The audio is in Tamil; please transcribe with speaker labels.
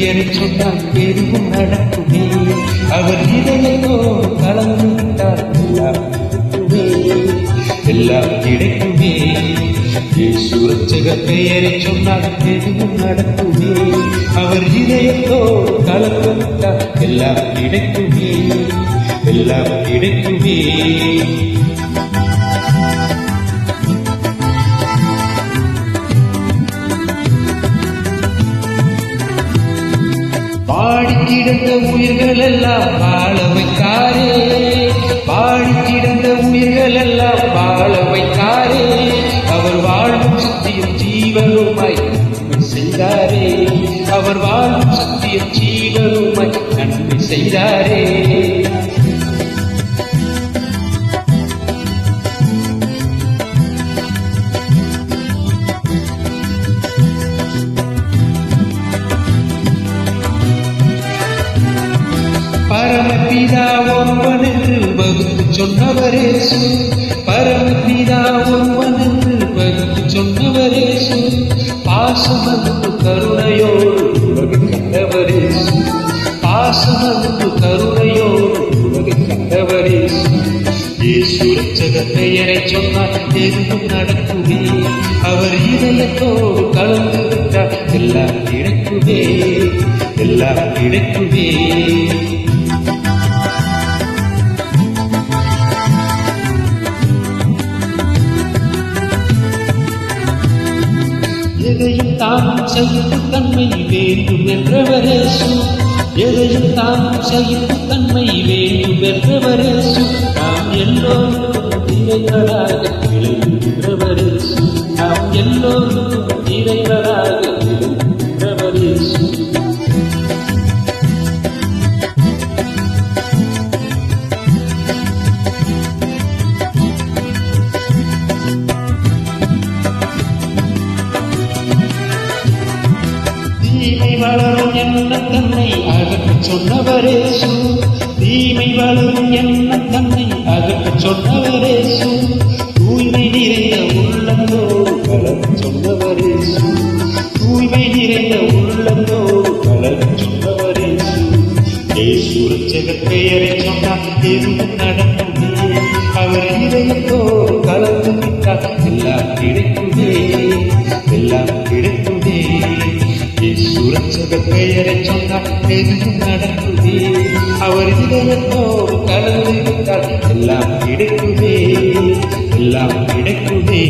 Speaker 1: சுரட்சகர் பெயரை சொன்னால் எதுவும் நடக்குமே அவர் இதயத்தோ கலந்து விட்டார் எல்லாம் கிடைக்குமே எல்லாம் கிடைக்குமே சுரட்சகர் பெயரை சொன்னால் எதுவும் நடக்குமே அவர் கிடந்த உயிர்கள் எல்லாம் வாழ வைத்தாரே. பாடி கிடந்த உயிர்கள் எல்லாம் வாழ வைத்தாரே. அவர் வாழும் சக்தியும் ஜீவனுமாய் நன்மை செய்தாரே. அவர் வாழும் சக்தியும் ஜீவனுமாய் நன்மை செய்தாரே. பரமபிதா ஒருவன் என்று வகுத்து சொன்னவரேசு பரமபிதா ஒருவன் என்று வகுத்து சொன்னவரேசு பாசமந்து கருணையோடு உலகை கண்டவரேசு பாசமந்து கருணையோடு உலகை கண்டவரேசு ஈஸ்வரச்சக பெயரை சொன்னால் எதுவும் நடக்குமே. அவர் இதயத்தோடு கலந்து விட்டார். எல்லாம் கிடைக்குமே எல்லாம் கிடைக்குமே எதையும் தானும் செய்யும் தன்மை வேண்டும் என்றவரேசு. எதையும் தானும் செய்யும் தன்மை வேண்டும் என்றவரேசு. நாம் எல்லோரும் இறைவராக விளைகின்றவரேசு நாம் எல்லோரும் இறைவராக தீமை வளரும் என்ன தன்னை அகற்றச் சொன்னவரேசு தீமை வளரும் என்ன தன்னை அகற்றச் சொன்னவரேசு தூய்மை நிறைந்த உள்ளந்தோடு கலந்து சொன்னவரேசு தூய்மை நிறைந்த உள்ளந்தோடு கலந்து சொன்னவரேசு ஏசுரட்சகர் பெயரை சொன்னால் எதுவும் நடக்குமே அவர் இதயத்தோடு கலந்து சுரட்சக பெயரை சொன்னால் எதுவும் நடக்குமே அவர் இதயத்தோடு கலந்து விட்டால் எல்லாம் கிடைக்குமே எல்லாம் கிடைக்குமே.